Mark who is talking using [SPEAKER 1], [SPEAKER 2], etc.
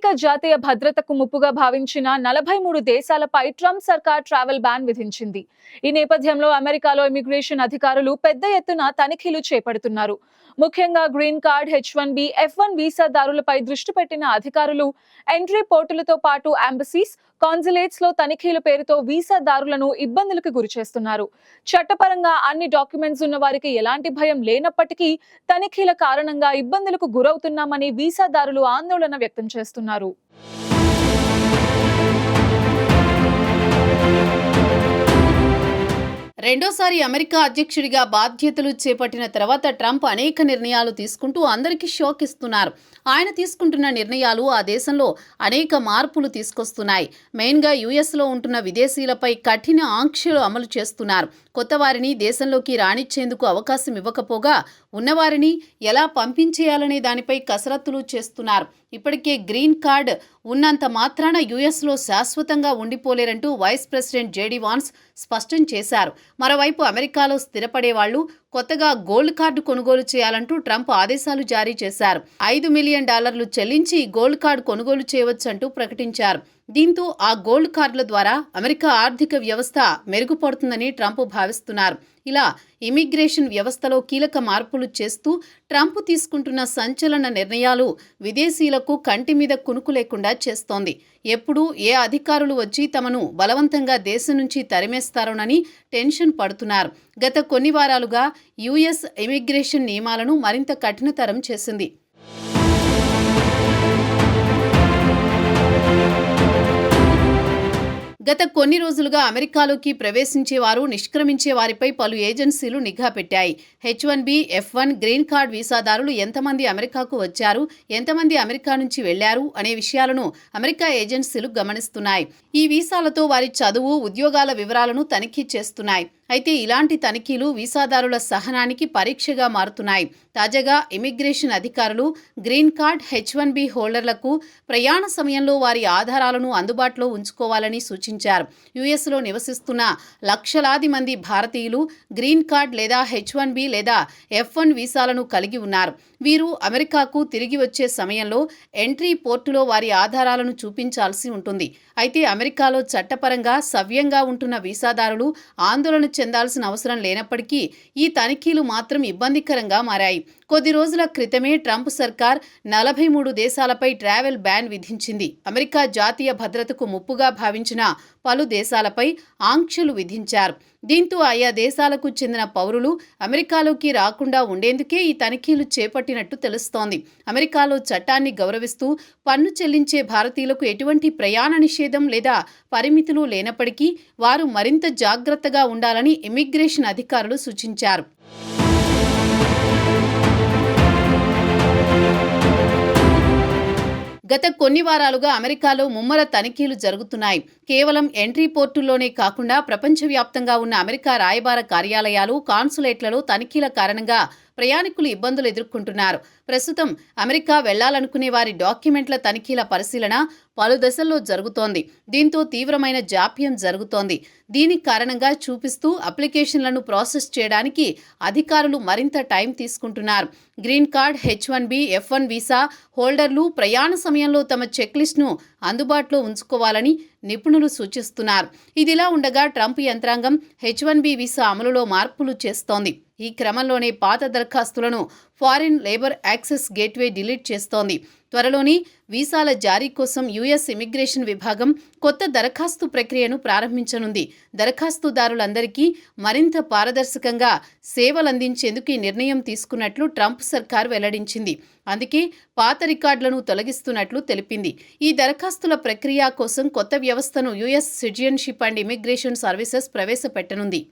[SPEAKER 1] జాతీయ భద్రతకు ముప్పుగా భావించిన నలభై మూడు దేశాలపై ట్రంప్ సర్కార్ ట్రావెల్ బ్యాన్ విధించింది. ఈ నేపథ్యంలో అమెరికాలో ఇమిగ్రేషన్ అధికారులు పెద్ద ఎత్తున తనిఖీలు చేపడుతున్నారు. ముఖ్యంగా green card H one B F one వీసాదారులపై దృష్టి పెట్టిన అధికారులు ఎంట్రీ పోర్టులతో పాటు అంబసీస్ కాన్సులేట్స్లో తనిఖీల పేరుతో వీసాదారులను ఇబ్బందులకు గురిచేస్తున్నారు చట్టపరంగా అన్ని డాక్యుమెంట్స్ ఉన్న వారికి ఎలాంటి భయం లేనప్పటికీ తనిఖీల కారణంగా ఇబ్బందులకు గురవుతున్నామని వీసాదారులు ఆందోళన వ్యక్తం చేస్తున్నారు.
[SPEAKER 2] రెండోసారి అమెరికా అధ్యక్షుడిగా బాధ్యతలు చేపట్టిన తర్వాత ట్రంప్ అనేక నిర్ణయాలు తీసుకుంటూ అందరికీ షాక్ ఇస్తున్నారు. ఆయన తీసుకుంటున్న నిర్ణయాలు ఆ దేశంలో అనేక మార్పులు తీసుకొస్తున్నాయి. మెయిన్గా యుఎస్లో ఉంటున్న విదేశీయులపై కఠిన ఆంక్షలు అమలు చేస్తున్నారు. కొత్త వారిని దేశంలోకి రాణిచ్చేందుకు అవకాశం ఇవ్వకపోగా ఉన్నవారిని ఎలా పంపించేయాలనే దానిపై కసరత్తులు చేస్తున్నారు. ఇప్పటికే గ్రీన్ కార్డ్ ఉన్నంత మాత్రాన యుఎస్లో శాశ్వతంగా ఉండిపోలేరంటూ vice president J D Vance స్పష్టం చేశారు. మరోవైపు అమెరికాలో స్థిరపడే వాళ్ళు కొత్తగా గోల్డ్ కార్డు కొనుగోలు చేయాలంటూ ట్రంప్ ఆదేశాలు జారీ చేశారు. ఐదు మిలియన్ డాలర్లు చెల్లించి గోల్డ్ కార్డు కొనుగోలు చేయవచ్చంటూ ప్రకటించారు. దీంతో ఆ గోల్డ్ కార్డుల ద్వారా అమెరికా ఆర్థిక వ్యవస్థ మెరుగుపడుతుందని ట్రంప్ భావిస్తున్నారు. ఇలా ఇమిగ్రేషన్ వ్యవస్థలో కీలక మార్పులు చేస్తూ ట్రంప్ తీసుకుంటున్న సంచలన నిర్ణయాలు విదేశీయులకు కంటి మీద కునుకు లేకుండా చేస్తోంది. ఎప్పుడు ఏ అధికారులు వచ్చి తమను బలవంతంగా దేశం నుంచి తరిమేస్తారోనని టెన్షన్ పడుతున్నారు. గత కొన్ని వారాలుగా యుఎస్ ఇమిగ్రేషన్ నియమాలను మరింత కఠినతరం చేసింది. గత కొన్ని రోజులుగా అమెరికాలోకి ప్రవేశించేవారు నిష్క్రమించే వారిపై పలు ఏజెన్సీలు నిఘా పెట్టాయి. H one B F one green card వీసాదారులు ఎంతమంది అమెరికాకు వచ్చారు ఎంతమంది అమెరికా నుంచి వెళ్ళారు అనే విషయాలను అమెరికా ఏజెన్సీలు గమనిస్తున్నాయి. ఈ వీసాలతో వారి చదువు ఉద్యోగాల వివరాలను తనిఖీ చేస్తున్నాయి. అయితే ఇలాంటి తనిఖీలు వీసాదారుల సహనానికి పరీక్షగా మారుతున్నాయి. తాజాగా ఇమిగ్రేషన్ అధికారులు green card H one B హోల్డర్లకు ప్రయాణ సమయంలో వారి ఆధారాలను అందుబాటులో ఉంచుకోవాలని సూచించారు. యుఎస్లో నివసిస్తున్న లక్షలాది మంది భారతీయులు గ్రీన్ కార్డ్ లేదా హెచ్ వన్ బి లేదా ఎఫ్ వన్ వీసాలను కలిగి ఉన్నారు. వీరు అమెరికాకు తిరిగి వచ్చే సమయంలో ఎంట్రీ పోర్టులో వారి ఆధారాలను చూపించాల్సి ఉంటుంది. అయితే అమెరికాలో చట్టపరంగా సవ్యంగా ఉంటున్న వీసాదారులు ఆందోళన చెందాల్సిన అవసరం లేనప్పటికీ ఈ తనిఖీలు మాత్రం ఇబ్బందికరంగా మారాయి. కొద్ది రోజుల క్రితమే ట్రంప్ సర్కార్ నలభై మూడు దేశాలపై ట్రావెల్ బ్యాన్ విధించింది. అమెరికా జాతీయ భద్రతకు ముప్పుగా భావించిన పలు దేశాలపై ఆంక్షలు విధించారు. దీంతో ఆయా దేశాలకు చెందిన పౌరులు అమెరికాలోకి రాకుండా ఉండేందుకే ఈ తనిఖీలు చేపట్టినట్టు తెలుస్తోంది. అమెరికాలో చట్టాన్ని గౌరవిస్తూ పన్ను చెల్లించే భారతీయులకు ఎటువంటి ప్రయాణ నిషేధం లేదా పరిమితులు లేనప్పటికీ వారు మరింత జాగ్రత్తగా ఉండాలని ఇమిగ్రేషన్ అధికారులు సూచించారు. గత కొన్ని వారాలుగా అమెరికాలో ముమ్మర తనిఖీలు జరుగుతున్నాయి. కేవలం ఎంట్రీ పోర్టుల్లోనే కాకుండా ప్రపంచవ్యాప్తంగా ఉన్న అమెరికా రాయబార కార్యాలయాలు కాన్సులేట్లలో తనిఖీల కారణంగా ప్రయాణికులు ఇబ్బందులు ఎదుర్కొంటున్నారు. ప్రస్తుతం అమెరికా వెళ్ళాలనుకునే వారి డాక్యుమెంట్ల తనిఖీల పరిశీలన పలు దశల్లో జరుగుతోంది. దీంతో తీవ్రమైన జాప్యం జరుగుతోంది. దీనికి కారణంగా చూపిస్తూ అప్లికేషన్లను ప్రాసెస్ చేయడానికి అధికారులు మరింత టైం తీసుకుంటున్నారు. Green card H one B F one visa హోల్డర్లు ప్రయాణ సమయంలో తమ చెక్లిస్ట్ను అందుబాటులో ఉంచుకోవాలని నిపుణులు సూచిస్తున్నారు. ఇదిలా ఉండగా ట్రంప్ యంత్రాంగం హెచ్ వన్ బి వీసా అమలులో మార్పులు చేస్తోంది. ఈ క్రమంలోనే పాత దరఖాస్తులను foreign labour access gateway delete చేస్తోంది. త్వరలోని వీసాల జారీ కోసం యుఎస్ ఇమిగ్రేషన్ విభాగం కొత్త దరఖాస్తు ప్రక్రియను ప్రారంభించనుంది. దరఖాస్తుదారులందరికీ మరింత పారదర్శకంగా సేవలందించేందుకు ఈ నిర్ణయం తీసుకున్నట్లు ట్రంప్ సర్కార్ వెల్లడించింది. అందుకే పాత రికార్డులను తొలగిస్తున్నట్లు తెలిపింది. ఈ దరఖాస్తుల ప్రక్రియ కోసం కొత్త వ్యవస్థను US citizenship and immigration services ప్రవేశపెట్టనుంది.